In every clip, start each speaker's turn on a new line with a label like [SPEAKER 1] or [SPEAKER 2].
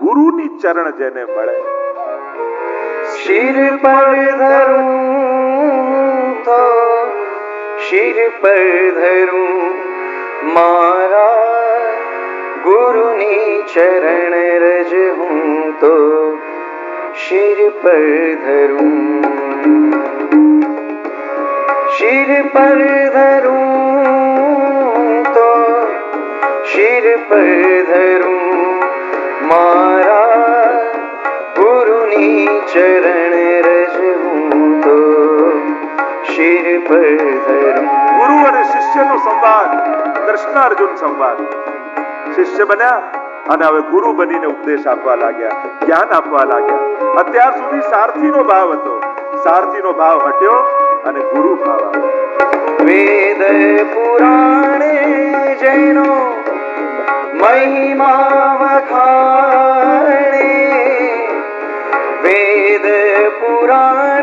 [SPEAKER 1] ગુરુની ચરણ જેને મળે.
[SPEAKER 2] શિર પર ધરું તો, શિર પર ધરું મારા ગુરુની ચરણ રજ હું તો, શિર પર ધરું. શિર પર ધરું તો, શિર પર ધરું
[SPEAKER 1] ગુરુ અને શિષ્યનો સંવાદ કૃષ્ણાર્જુન સંવાદ શિષ્ય બન્યા અને હવે ગુરુ બનીને ઉપદેશ આપવા લાગ્યા જ્ઞાન આપવા લાગ્યા અત્યાર સુધી સારથીનો ભાવ હતો સારથીનો ભાવ હટ્યો અને ગુરુ ભાવ
[SPEAKER 2] વેદ પુરાણે જેનો મહિમા વખાણે વેદ પુરાણે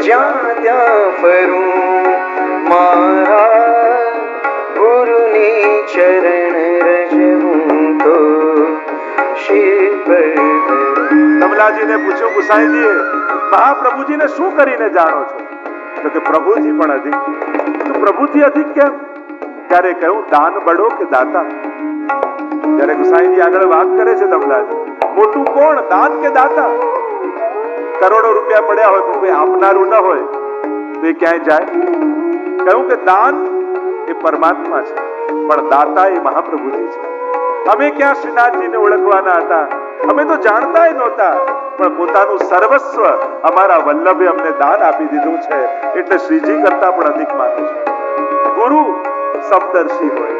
[SPEAKER 2] જ્યાં ત્યાં ફરું, મારા ગુરુની ચરણ રજવું તો
[SPEAKER 1] કમલાજીને પૂછ્યું ગુસાઈજીએ મહાપ્રભુજીને શું કરીને જાણો છો? તો કે, પ્રભુજી પણ અધિક. તો પ્રભુજી અધિક કેમ? ત્યારે કહ્યું, દાન બડો કે દાતા? ત્યારે ગુસાઈજી આગળ વાત કરે છે તમલાજી મોટું કોણ, દાન કે દાતા? કરોડો રૂપિયા પડ્યા હોય પણ કોઈ આપનારું ન હોય, તો એ ક્યાંય જાય? કહ્યું કે દાન એ પરમાત્મા છે, પણ દાતા એ મહાપ્રભુજી છે. અમે ક્યાં શ્રીનાથજીને ઓળખવાના હતા? અમે તો જાણતા નહોતા, પણ પોતાનું સર્વસ્વ અમારા વલ્લભે અમને દાન આપી દીધું છે, એટલે શ્રીજી કરતા પણ અધિક માનું છે. ગુરુ સપદર્શી હોય,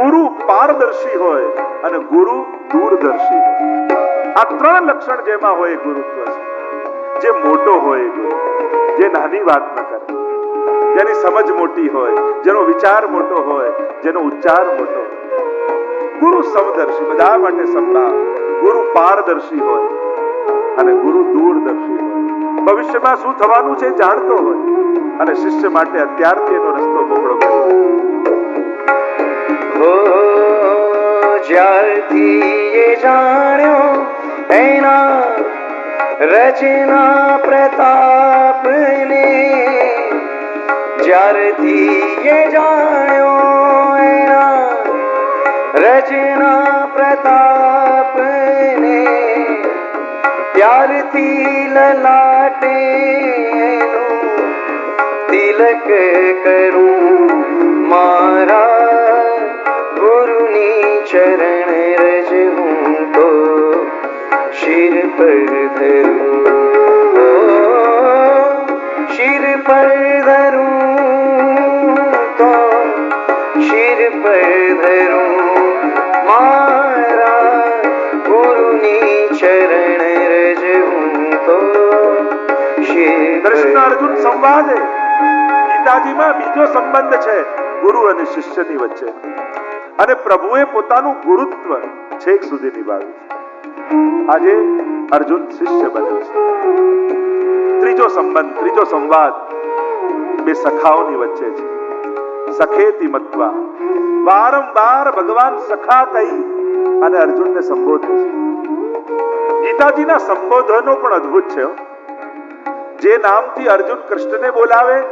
[SPEAKER 1] ગુરુ પારદર્શી હોય, અને ગુરુ દૂરદર્શી આ ત્રણ લક્ષણ જેમાં હોય ગુરુત્વ છે. જે મોટો હોય જે નાની વાત ન કરે. જેની સમજ મોટી હોય, જેનો વિચાર મોટો હોય, જેનો ઉચ્ચાર મોટો ગુરુ સમદર્શી, બધા માટે સમતા ગુરુ પારદર્શી હોય અને ગુરુ દૂરદર્શી હોય. ભવિષ્યમાં શું થવાનું છે જાણતો હોય અને શિષ્ય માટે અત્યારથી એનો રસ્તો મોકળો કરે
[SPEAKER 2] જ્યારથી એ જાણ્યો, એના રચના પ્રતાપને જ્યારથી એ જાણ્યો એના રચના પ્રતાપને ત્યારથી લલાટે તિલક કરું મારા
[SPEAKER 1] અને શિષ્યની વચ્ચે. અને પ્રભુએ પોતાનું ગુરુત્વ છેક સુધી નિભાવ્યું આજે અર્જુન શિષ્ય બન્યો છે. ત્રીજો સંબંધ, ત્રીજો સંવાદ બે સખાઓની વચ્ચે છે. સખેતી મત્વા. વારંવાર ભગવાન સખા કહી અને અર્જુનને સંબોધે છે. ગીતાજીના સંબોધનો પણ અદ્ભુત છે. જે નામથી અર્જુન કૃષ્ણને બોલાવે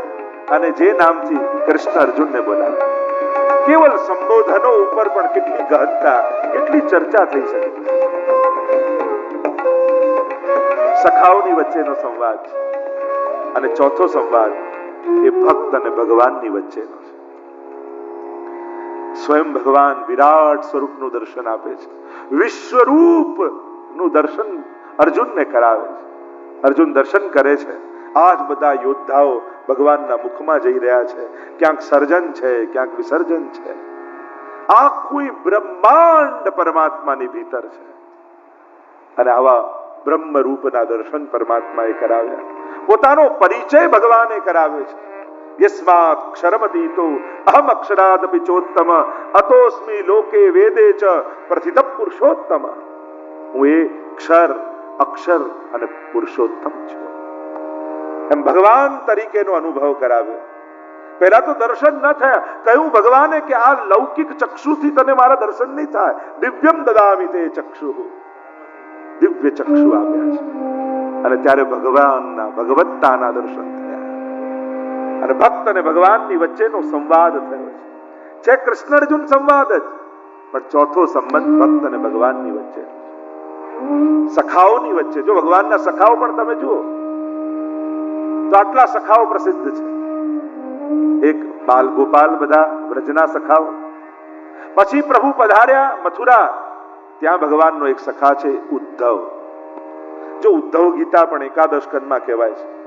[SPEAKER 1] અને જે નામથી કૃષ્ણ અર્જુનને બોલાવે. કેવલ સંબોધનો ઉપર પણ કેટલી ગહનતા, કેટલી ચર્ચા થઈ શકે? સખાઓની વચ્ચેનો સંવાદ અને ચોથો સંવાદ એ ભક્ત અને ભગવાનની વચ્ચેનો છે. સ્વયં ભગવાન વિરાટ સ્વરૂપનું દર્શન આપે છે. વિશ્વરૂપનું દર્શન અર્જુનને કરાવે છે. અર્જુન દર્શન કરે છે. આજ બધા યોદ્ધાઓ ભગવાનના મુખમાં જઈ રહ્યા છે. ક્યાંક સર્જન છે, ક્યાંક વિસર્જન છે. આખું બ્રહ્માંડ પરમાત્માની ભીતર છે. અને આવા બ્રહ્મ રૂપના દર્શન પરમાત્માએ કરાવ્યા. પોતાનો પરિચય ભગવાને કરાવે છે. અહમ અક્ષરાદપી ચોત્તમ, અતોસ્મિ લોકે વેદે ચ પ્રથિત પુરુષોત્તમ. હું એ ક્ષર, અક્ષર અને પુરુષોત્તમ છું. એમ ભગવાન તરીકેનો અનુભવ કરાવ્યો. પહેલા તો દર્શન ન થયા. કહ્યું, ભગવાને કે આ લૌકિક ચક્ષુથી તને મારા દર્શન નહીં થાય. દિવ્યમ દદામી તે ચક્ષુ. દિવ્ય ચક્ષુ આપ્યા છે. અને ત્યારે ભગવાનના, ભગવત્તાના દર્શન થયા. અને ભક્ત અને ભગવાનની વચ્ચેનો સંવાદ થયો છે. છે કૃષ્ણ અર્જુન સંવાદ જ. પણ ચોથો સંબંધ ભક્ત અને ભગવાનની વચ્ચે. સખાઓની વચ્ચે. જો ભગવાનના સખાઓ પણ તમે જુઓ તો આટલા સખાઓ પ્રસિદ્ધ છે. એક બાલ ગોપાલ બધા વ્રજના સખાઓ. પછી પ્રભુ પધાર્યા મથુરા. ત્યાં ભગવાનનો એક સખા છે, ઉદ્ધવ. જો ઉદ્ધવ ગીતા પણ એકાદશ ખંડમાં કહેવાય છે.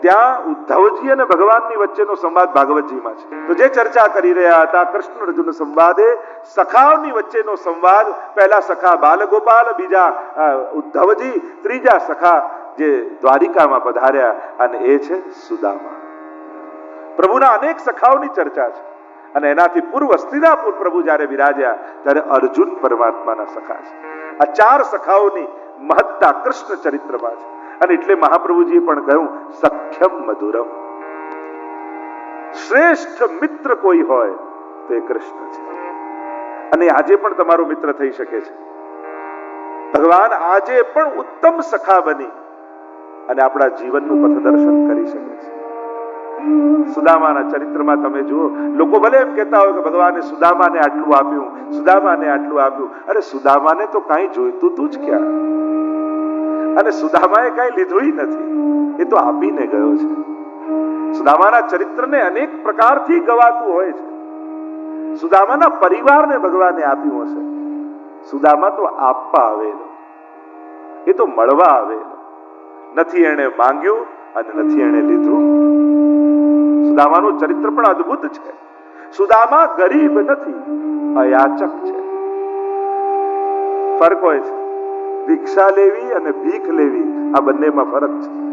[SPEAKER 1] ત્યાં ઉદ્ધવજી અને ભગવાનની વચ્ચેનો સંવાદ ભાગવતજીમાં છે. તો જે ચર્ચા કરી રહ્યા હતા, કૃષ્ણ અર્જુન સંવાદે સખાઓની વચ્ચેનો સંવાદ, પહેલા સખા બાલગોપાલ, બીજા ઉદ્ધવજી, ત્રીજા સખા જે દ્વારિકામાં પધાર્યા અને એ છે સુદામા. પ્રભુના અનેક સખાઓની ચર્ચા છે અને એનાથી પૂર્વ સ્ત્રીનાપુર પ્રભુ જ્યારે બિરાજ્યા ત્યારે અર્જુન પરમાત્માના સખા છે. આ ચાર સખાઓની મહત્તા કૃષ્ણ ચરિત્રમાં છે અને એટલે મહાપ્રભુજીએ પણ કહ્યું, સખ્યમ મધુરમ. શ્રેષ્ઠ મિત્ર કોઈ હોય તો એ કૃષ્ણ છે. અને આજે પણ તમારો મિત્ર થઈ શકે છે. ભગવાન આજે પણ ઉત્તમ સખા બની અને આપણા જીવનનું પથદર્શન કરી શકે છે. સુદામાના ચરિત્રમાં તમે જુઓ, લોકો ભલે એમ કહેતા હોય કે ભગવાને સુદામાને આટલું આપ્યું, સુદામાને આટલું આપ્યું. અરે સુદામાને તો કાંઈ જોઈતું તું જ ક્યાં? અને સુદામાએ કાંઈ લીધું નથી. એ તો આપીને ગયો છે. સુદામાના ચરિત્રને અનેક પ્રકારથી ગવાતું હોય છે. સુદામાના પરિવારને ભગવાને આપ્યું હશે. સુદામા તો આપવા આવેલો. એ તો મળવા આવેલો. નથી એણે માંગ્યું અને નથી એણે લીધું. સુદામાનું ચરિત્ર પણ અદ્ભુત છે. સુદામા ગરીબ નથી, અયાચક છે. ફરક હોય છે. ભિક્ષા લેવી અને ભીખ લેવી, આ બંનેમાં ફરક છે.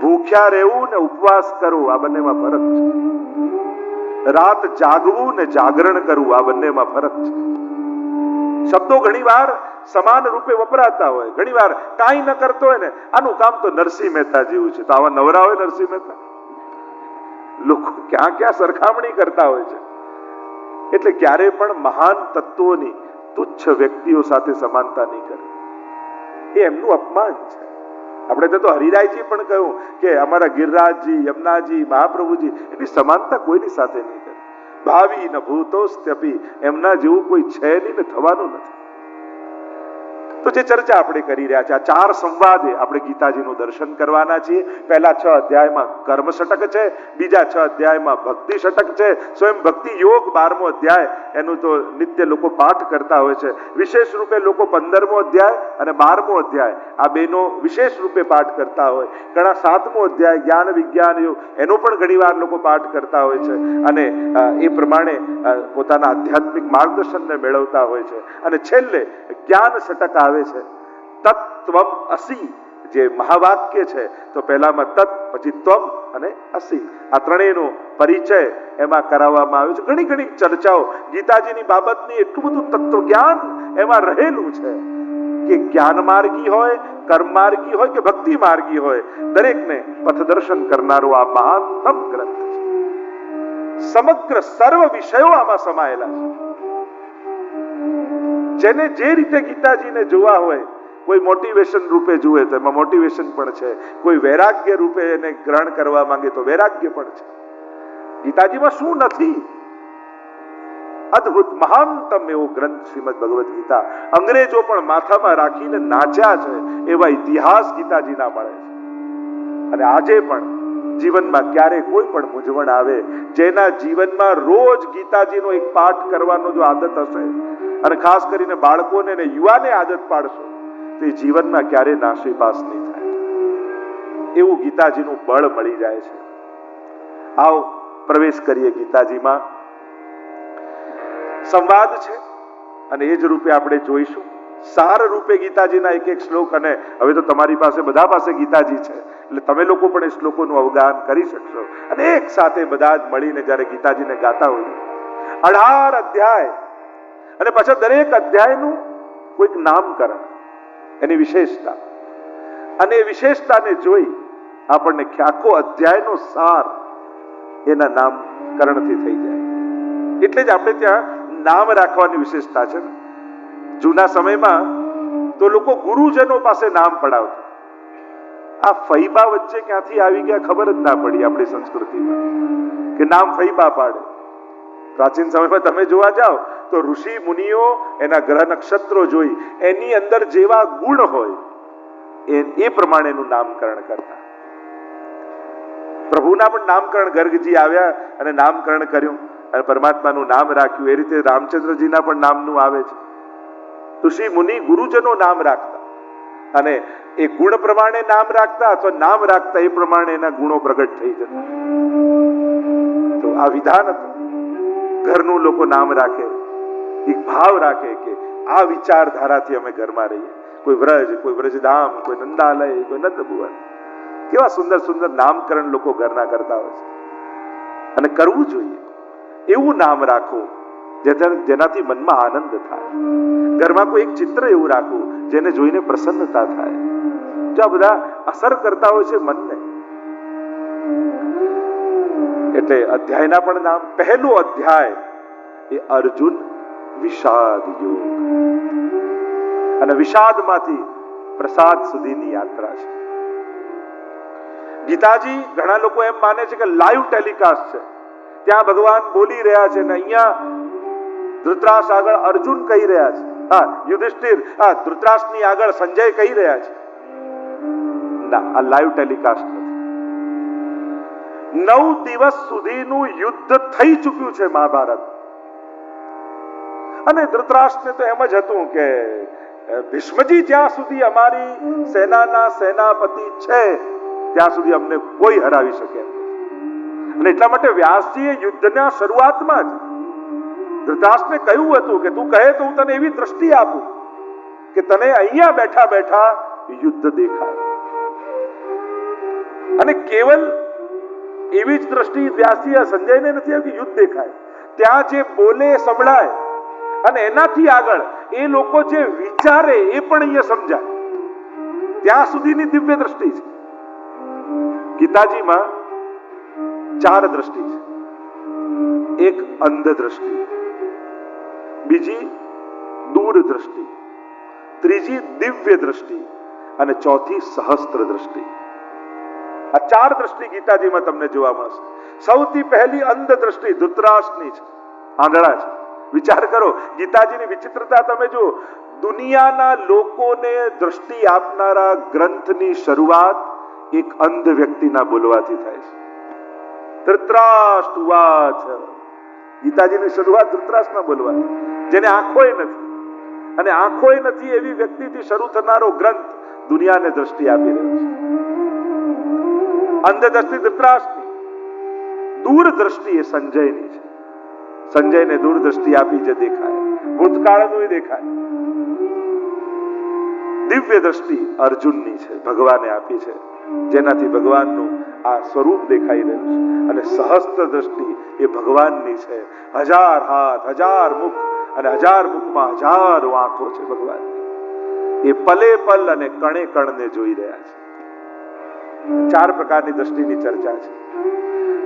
[SPEAKER 1] ભૂખ્યા રહેવું ને ઉપવાસ કરવું, આ બંનેમાં ફરક છે. રાત જાગવું ને જાગરણ કરવું, આ બંનેમાં ફરક છે. શબ્દો ઘણીવાર સમાન રૂપે વપરાતા હોય. ઘણીવાર કાંઈ ન કરતો હોય ને, આનું કામ તો નરસિંહ મહેતા જેવું છે. તો આવા નવરા હોય નરસિંહ મહેતા? લોકો, ક્યાં ક્યાં સરખામણી કરતા હોય છે. એટલે ક્યારે પણ મહાન તત્વોની તુચ્છ વ્યક્તિઓ સાથે સમાનતા નહીં કરે. એ એમનું અપમાન છે. આપણે તો હરિરાયજી પણ કહ્યું કે અમારા ગિરરાજજી, યમુનાજી, મહાપ્રભુજી, એની સમાનતા કોઈની સાથે નહીં કરે. ભાવિ ન ભૂતોસ્ત્યપી, એમના જેવું કોઈ છે નહીં ને થવાનું નથી. તો જે ચર્ચા આપણે કરી રહ્યા છે, આ ચાર સંવાદે આપણે ગીતાજીનું દર્શન કરવાના છીએ. પહેલા છ અધ્યાયમાં કર્મ શટક છે, બીજા છ અધ્યાયમાં ભક્તિ શટક છે. સ્વયં ભક્તિ યોગ બારમો અધ્યાય, એનું તો નિત્ય લોકો પાઠ કરતા હોય છે. વિશેષ રૂપે લોકો પંદરમો અધ્યાય અને બારમો અધ્યાય, આ બેનો વિશેષ રૂપે પાઠ કરતા હોય. ઘણા સાતમો અધ્યાય, જ્ઞાન વિજ્ઞાન યોગ, એનો પણ ઘણીવાર લોકો પાઠ કરતા હોય છે. અને એ પ્રમાણે પોતાના આધ્યાત્મિક માર્ગદર્શનને મેળવતા હોય છે. અને છેલ્લે, જ્ઞાન શટક આવે છે. તત્વમ અસી જે મહાવાક્ય છે, તો પહેલામાં તત્, પછી ત્વમ અને અસી. આ ત્રણેયનો પરિચય એમાં કરાવવામાં આવ્યો છે. ઘણી ઘણી ચર્ચાઓ ગીતાજીની બાબતની એટલું બધું તત્વ જ્ઞાન એમાં રહેલું છે કે જ્ઞાન માર્ગી હોય કર્મ માર્ગી હોય કે ભક્તિ માર્ગી હોય, દરેકને પથદર્શન કરનારો આ મહાનતમ ગ્રંથ છે. સમગ્ર સર્વ વિષયો આમાં સમાયેલા છે. જેને જે રીતે ગીતાજીને જોવા હોય, કોઈ મોટિવેશન રૂપે જુએ તો એમાં મોટિવેશન પણ છે. કોઈ વૈરાગ્ય રૂપે એને ગ્રહણ કરવા માંગે તો વૈરાગ્ય પણ છે. ગીતાજીમાં શું નથી? અદ્ભુત, મહાનતમ એવો ગ્રંથ શ્રીમદ ભગવદ્ ગીતા. અંગ્રેજો પણ માથામાં રાખીને નાચ્યા છે, એવા ઇતિહાસ ગીતાજીના મળે છે. અને આજે પણ જીવનમાં ક્યારે કોઈ પણ મૂંઝવણ આવે, જેના જીવનમાં રોજ ગીતાજીનો એક પાઠ કરવાનો જો આદત હશે અને ખાસ કરીને બાળકોને ને યુવાને આદત પાડશો, તો એ જીવનમાં ક્યારેય નાશીપાસ નહીં થાય. એવું ગીતાજીનું બળ મળી જાય છે. આવો પ્રવેશ કરીએ ગીતાજીમાં. સંવાદ છે, અને એ જ રૂપે આપણે જોઈશું. સાર રૂપે ગીતાજીના એક એક શ્લોક, અને હવે તો તમારી પાસે બધા પાસે ગીતાજી છે, એટલે તમે લોકો પણ એ શ્લોકોનું અવગાહન કરી શકશો. અને એક સાથે બધા જ મળીને જ્યારે ગીતાજીને ગાતા હોઈએ. અઢાર અધ્યાય અને પાછા દરેક અધ્યાયનું કોઈક નામકરણ, એની વિશેષતા. અને એ વિશેષતાને જોઈ આપણને આખો અધ્યાયનો સાર એના નામકરણથી થઈ જાય. એટલે જ આપણે ત્યાં નામ રાખવાની વિશેષતા છે. જૂના સમયમાં તો લોકો ગુરુજનો પાસે નામ પડાવતા. આ ફૈબા વચ્ચે ક્યાંથી આવી ગયા ખબર જ ના પડી આપણી સંસ્કૃતિમાં, કે નામ ફૈબા પાડે. પ્રાચીન સમયમાં તમે જોવા જાઓ તો ઋષિ મુનિઓ એના ગ્રહ નક્ષત્રો જોઈ. એની અંદર જેવા ગુણ હોય, એ એ પ્રમાણેનું નામકરણ કરતા પ્રભુના પણ નામકરણ ગર્ગજી આવ્યા અને નામકરણ કર્યું. અને પરમાત્માનું નામ રાખ્યું. એ રીતે રામચંદ્રજીના પણ નામનું આવે છે. ઋષિ મુનિ ગુરુજનો નામ રાખતા. અને એ ગુણ પ્રમાણે નામ રાખતા અથવા નામ રાખતા એ પ્રમાણે એના ગુણો પ્રગટ થઈ જતા. તો આ વિધાન હતું. ઘરનું લોકો નામ રાખે. એક ભાવ રાખે કે આ વિચારધારાથી અમે ઘરમાં રહીએ. કોઈ વ્રજ, કોઈ વ્રજધામ, કોઈ નંદાલય, કોઈ નંદ ભુવન કેવા સુંદર સુંદર નામકરણ લોકો ઘરના કરતા હોય છે. અને કરવું જોઈએ. એવું નામ રાખો જેનાથી મનમાં આનંદ થાય. ઘરમાં કોઈ એક ચિત્ર એવું રાખવું જેને જોઈને પ્રસન્નતા થાય. જો આ બધા અસર કરતા હોય છે મનને. એટલે અધ્યાયના પણ નામ, પહેલું અધ્યાય એ અર્જુન વિષાદ યોગ. અને વિષાદમાંથી પ્રસાદ સુધીની યાત્રા છે. ગીતાજી ઘણા લોકો એમ માને છે કે લાઈવ ટેલિકાસ્ટ છે. ત્યાં ભગવાન બોલી રહ્યા છે ને અહીંયા ધૃતરાસ આગળ અર્જુન કહી રહ્યા છે. હા, યુધિષ્ઠિર, હા ધૃતરાષ્ટ્રની આગળ સંજય કહી રહ્યા છે. ના, આ લાઈવ ટેલિકાસ્ટ નથી. નવ દિવસ સુધીનું યુદ્ધ થઈ ચૂક્યું છે મહાભારત. અને ધૃતરાષ્ટ્રને તો એમ જ હતું કે ભીષ્મજી જ્યાં સુધી અમારી સેનાના સેનાપતિ છે, ત્યાં સુધી અમને કોઈ હરાવી શકે અને એટલા માટે વ્યાસજીએ યુદ્ધના શરૂઆતમાં જ ધૃતરાષ્ટ્રને કહ્યું હતું કે, તું કહે તો હું તને એવી દ્રષ્ટિ આપું કે તને અહીંયા બેઠા બેઠા યુદ્ધ દેખાય. અને કેવલ એવી જ દ્રષ્ટિ વ્યાસજી સંજયને નથી આવી યુદ્ધ દેખાય. ત્યાં જે બોલે, સંભળાય અને એનાથી આગળ એ લોકો જે વિચારે એ પણ અહીંયા સમજાય. ત્યાં સુધીની દિવ્ય દ્રષ્ટિ છે. ગીતાજીમાં ચાર દ્રષ્ટિ છે. એક અંધ દ્રષ્ટિ બીજી દૂર દ્રષ્ટિ ત્રીજી દિવ્ય દ્રષ્ટિ અને ચોથી સહસ્ત્ર દ્રષ્ટિ. આ ચાર દ્રષ્ટિ ગીતાજીમાં તમને જોવા મળશે. સૌથી પહેલી અંધ દ્રષ્ટિ ધૃતરાષ્ટ્રની છે. આંધળા છે. વિચાર કરો. ગીતાજીની વિચિત્રતા તમે જુઓ. દુનિયાના લોકોને દ્રષ્ટિ આપનારા ગ્રંથની શરૂઆત એક અંધ વ્યક્તિના બોલવાથી થાય છે. ધૃતરાષ્ટ્રવાચ. ગીતાજીની શરૂઆત ધૃતરાષ્ટ્રના બોલવાથી. જેને આંખોય નથી. અને આંખોય નથી એવી વ્યક્તિથી શરૂ થનારો ગ્રંથ દુનિયાને દ્રષ્ટિ આપી રહ્યો છે. અંધદ્રષ્ટિ ધૃતરાષ્ટ્રની. દૂરદ્રષ્ટિ એ સંજયની છે. સંજયને દૂરદ્રષ્ટિ આપી જે દેખાય. ભૂતકાળનું દેખાય. દિવ્ય દ્રષ્ટિ અર્જુનની છે, ભગવાને આપી છે. જેનાથી ભગવાનનું આ સ્વરૂપ દેખાઈ રહ્યું છે. અને સહસ્ત્ર દ્રષ્ટિ એ ભગવાનની છે. હજાર હાથ, હજાર મુખ અને હજાર મુખમાં હજારો આંખો છે ભગવાનની. એ પલે પલ અને કણે કણને જોઈ રહ્યા છે. ચાર પ્રકારની દ્રષ્ટિની ચર્ચા છે.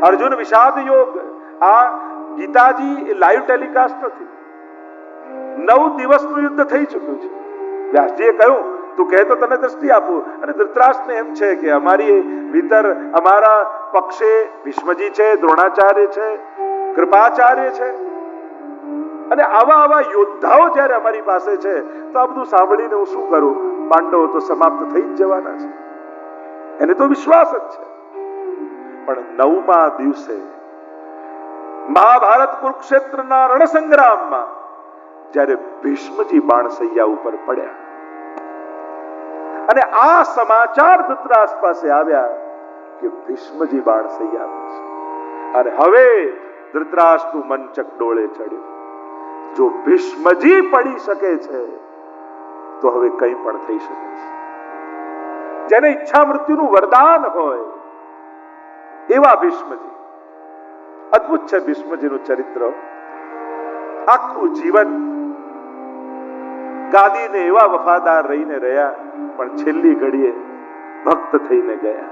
[SPEAKER 1] અર્જુન વિષાદ યોગ, આ ગીતાજી એ લાઈવ ટેલિકાસ્ટ નથી. નવ દિવસનું યુદ્ધ થઈ ચૂક્યું છે. વ્યાસજીએ કહ્યું, તું કહે તો તને દ્રષ્ટિ આપું. અને ધૃતરાષ્ટ્રને એમ છે કે અમારી ભીતર અમારા પક્ષે ભીષ્મજી છે, દ્રોણાચાર્ય છે, કૃપાચાર્ય છે. અને આવા આવા યોદ્ધાઓ જ્યારે અમારી પાસે છે, તો આ બધું સાંભળીને હું શું કરું? પાંડવો તો સમાપ્ત થઈ જ જવાના છે. એને તો વિશ્વાસ જ છે. પણ નવમા દિવસે મહાભારત કુરુક્ષેત્રના રણસંગ્રામમાં જ્યારે ભીષ્મજી બાણસૈયા ઉપર પડ્યા અને આ સમાચાર ધૃતરાષ્ટ્ર પાસે આવ્યા કે ભીષ્મજી બાણસૈયા અને હવે ધૃતરાષ્ટ્રનું મન ચકડોળે ચડ્યું. જો ભીષ્મજી પડી શકે છે, તો હવે કંઈ પણ થઈ શકે છે. જેને ઈચ્છા મૃત્યુનું વરદાન હોય એવા ભીષ્મજી અદ્ભુત છે ભીષ્મજીનું ચરિત્ર. આખું જીવન ગાદીને એવા વફાદાર રહીને રહ્યા, પણ છેલ્લી ઘડીએ ભક્ત થઈને ગયા.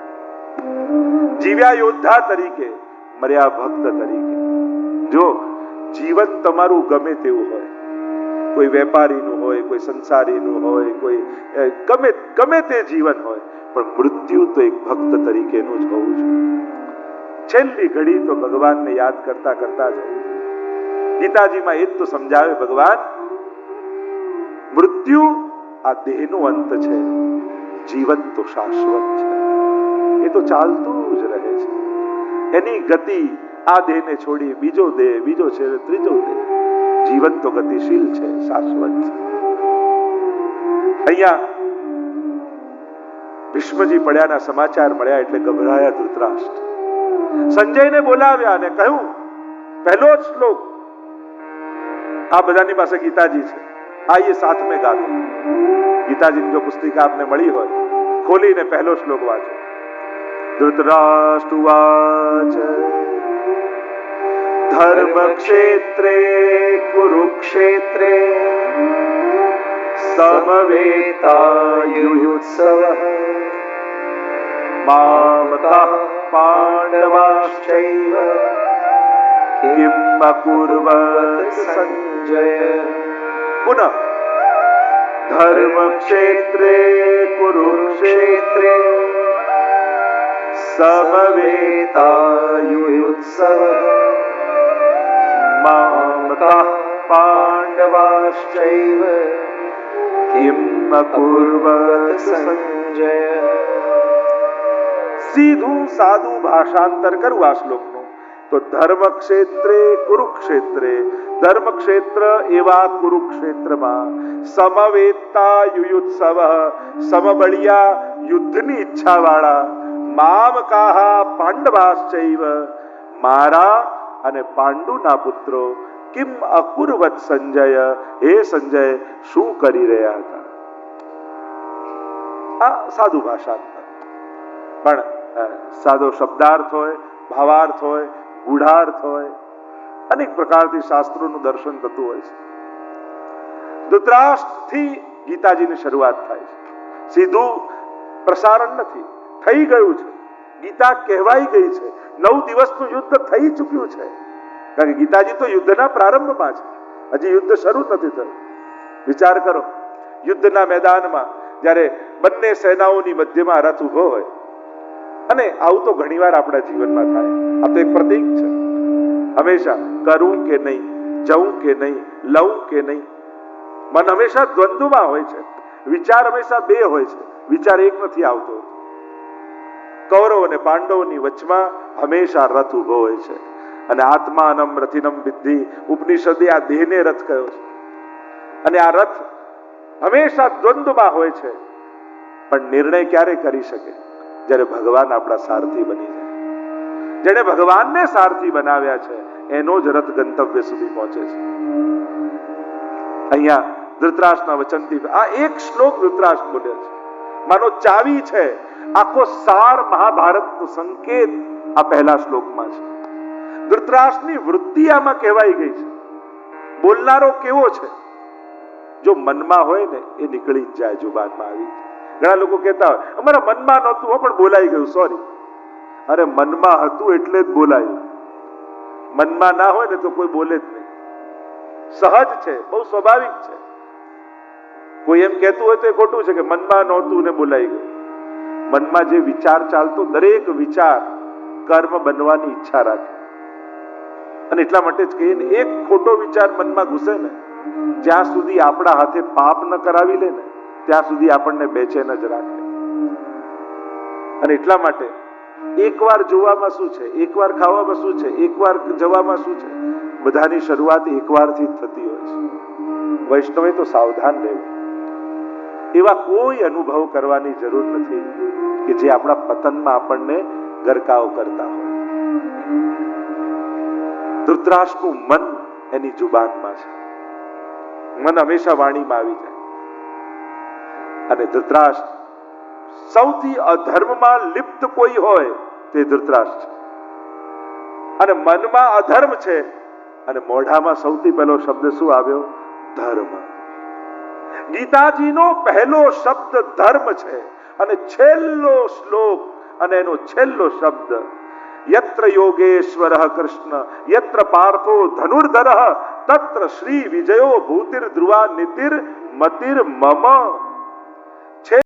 [SPEAKER 1] જીવ્યા યોદ્ધા તરીકે, મર્યા ભક્ત તરીકે. જો જીવન તમારું ગમે તેવું હોય, કોઈ વેપારીનું હોય, કોઈ સંસારીનું હોય, કોઈ ગમે ગમે તે જીવન હોય, પણ મૃત્યુ તો એક ભક્ત તરીકેનું જ હોવું જોઈએ. છેલ્લી ઘડી તો ભગવાનને યાદ કરતા કરતા જવું ગીતાજીમાં એ જ તો સમજાવે ભગવાન, મૃત્યુ આ દેહનો અંત છે જીવન તો શાશ્વત છે. એ તો ચાલતું જ રહે છે. એની ગતિ આ દેહને છોડી બીજો દેહ, બીજો છે ત્રીજો દેહ જીવન તો ગતિશીલ છે, શાશ્વત છે. અહીંયા ભીષ્મજી પડ્યાના સમાચાર મળ્યા એટલે ગભરાયા ધૃતરાષ્ટ્ર. સંજયને બોલાવ્યા અને કહ્યું, પહેલો શ્લોક. આ બધાની પાસે ગીતાજી છે. આઈએ સાથ મેં ગાતો ગીતાજીની જો પુસ્તિકા આપને મળી હોય, ખોલીને પહેલો શ્લોક વાંચો. ધૃતરાષ્ટ્રવાચ ધર્મ ક્ષેત્રે કુરુક્ષેત્રે સમવેતાયુયુત્સવ મામતઃ કિમ અકુર્વત સંજય પુનઃ ધર્મ ક્ષેત્રે કુરુક્ષેત્રે સમવેતાયુયુત્સવ મામતઃ પાંડવાશ્ચૈવ કિમ અકુર્વત સંજય સીધું સાદું ભાષાંતર કરું આ શ્લોકનું. તો ધર્મ ક્ષેત્રે કુરુક્ષેત્રે ધર્મ ક્ષેત્ર એવા કુરુક્ષેત્રમાં સમવેતા યુયુત્સવ, સમબળિયા યુદ્ધની ઈચ્છા વાળા મામકાહા પાંડવાશ્ચૈવ, મારા અને પાંડુના પુત્રો કિમ અકુરવત સંજય, હે સંજય, શું કરી રહ્યા હતા? આ સાધુ ભાષાંતર. પણ સાદો શબ્દાર્થ હોય, ભાવાર્થ હોય, ગુઢાર્થ હોય, અનેક પ્રકારથી શાસ્ત્રોનું દર્શન થતું હોય છે. ધૃતરાષ્ટ્રથી ગીતાજીની શરૂઆત થાય છે. સીધું પ્રસારણ નથી, થઈ ગયું છે. ગીતા કહેવાઈ ગઈ છે. નવ દિવસનું યુદ્ધ થઈ ચૂક્યું છે. કારણ કે ગીતાજી તો યુદ્ધના પ્રારંભમાં છે. હજી યુદ્ધ શરૂ નથી થયું. વિચાર કરો, યુદ્ધના મેદાનમાં જ્યારે બંને સેનાઓની મધ્યમાં રથ ઊભો હોય અને આવું તો ઘણીવાર આપણા જીવનમાં થાય. આ તો એક પ્રતીક છે. હંમેશા કરું કે નહીં જવું કે નહીં, લઉં કે નહીં. મન હંમેશા દ્વંદ્વમાં હોય છે. વિચાર હંમેશા બે હોય છે. વિચાર એક નથી આવતો. કૌરવ અને પાંડવોની વચમાં હંમેશા રથ ઊભો હોય છે. અને આત્માનમ રથિનમ વિદ્ધિ ઉપનિષદે આ દેહને રથ કયો છે. અને આ રથ હંમેશા દ્વંદ્વમાં હોય છે. પણ નિર્ણય ક્યારે કરી શકે? જ્યારે ભગવાન આપણા સારથી બની જાય. જેને ભગવાનને સારથી બનાવ્યા છે, એનો જ રથ ગંતવ્ય સુધી પહોંચે છે. અહીંયા ધૃતરાષ્ટ્રના વચનથી આ એક શ્લોક ધૃતરાષ્ટ્ર બોલે છે. માનો ચાવી છે, આખો સાર મહાભારતનો સંકેત આ પહેલા શ્લોકમાં છે. ધૃતરાષ્ટ્રની વૃત્તિ આમાં કહેવાઈ ગઈ છે. બોલનારો કેવો છે? જો મનમાં હોય ને, એ નીકળી જ જાય જુબાનમાં આવી ઘણા લોકો કહેતા હોય, અમારા મનમાં નહોતું પણ બોલાઈ ગયું સોરી અરે, મનમાં હતું એટલે જ બોલાયું. મનમાં ના હોય ને તો કોઈ બોલે જ નહીં. સહજ છે, બહુ સ્વાભાવિક છે. કોઈ એમ કહેતું હોય તો એ ખોટું છે કે મનમાં નહોતું ને બોલાઈ ગયું. મનમાં જે વિચાર ચાલતો, દરેક વિચાર કર્મ બનવાની ઈચ્છા રાખે. અને એટલા માટે જ કહીએ ને, એક ખોટો વિચાર મનમાં ઘૂસે ને, જ્યાં સુધી આપણા હાથે પાપ ન કરાવી લે ને ત્યાં સુધી આપણને બેચેન જ રાખે. અને એટલા માટે એકવાર જોવામાં શું છે, એકવાર ખાવામાં શું છે, એકવાર જવામાં શું છે, બધાની શરૂઆત એકવારથી જ થતી હોય છે. વૈષ્ણવે તો સાવધાન રહેવું. એવા કોઈ અનુભવ કરવાની જરૂર નથી કે જે આપણા પતનમાં આપણને ગરકાવ કરતા હોય. ધૃતરાષ્ટ્રનું મન એની જુબાનમાં છે. મન હંમેશા વાણીમાં આવી જાય. અને ધૃતરાષ્ટ્ર. સૌથી અધર્મમાં લિપ્ત કોઈ હોય તે ધૃતરાષ્ટ્ર અને મનમાં અધર્મ છે અને મોઢામાં સૌથી પહેલો શબ્દ શું આવ્યો? ધર્મ. ગીતાજીનો પહેલો શબ્દ ધર્મ છે અને છેલ્લો શ્લોક અને એનો છેલ્લો શબ્દ યત્ર યોગેશ્વર કૃષ્ણ, યત્ર પાર્થો ધનુર્ધર, તત્ર શ્રી વિજયો ભૂતિર ધ્રુવા નીતિર મતિર મમ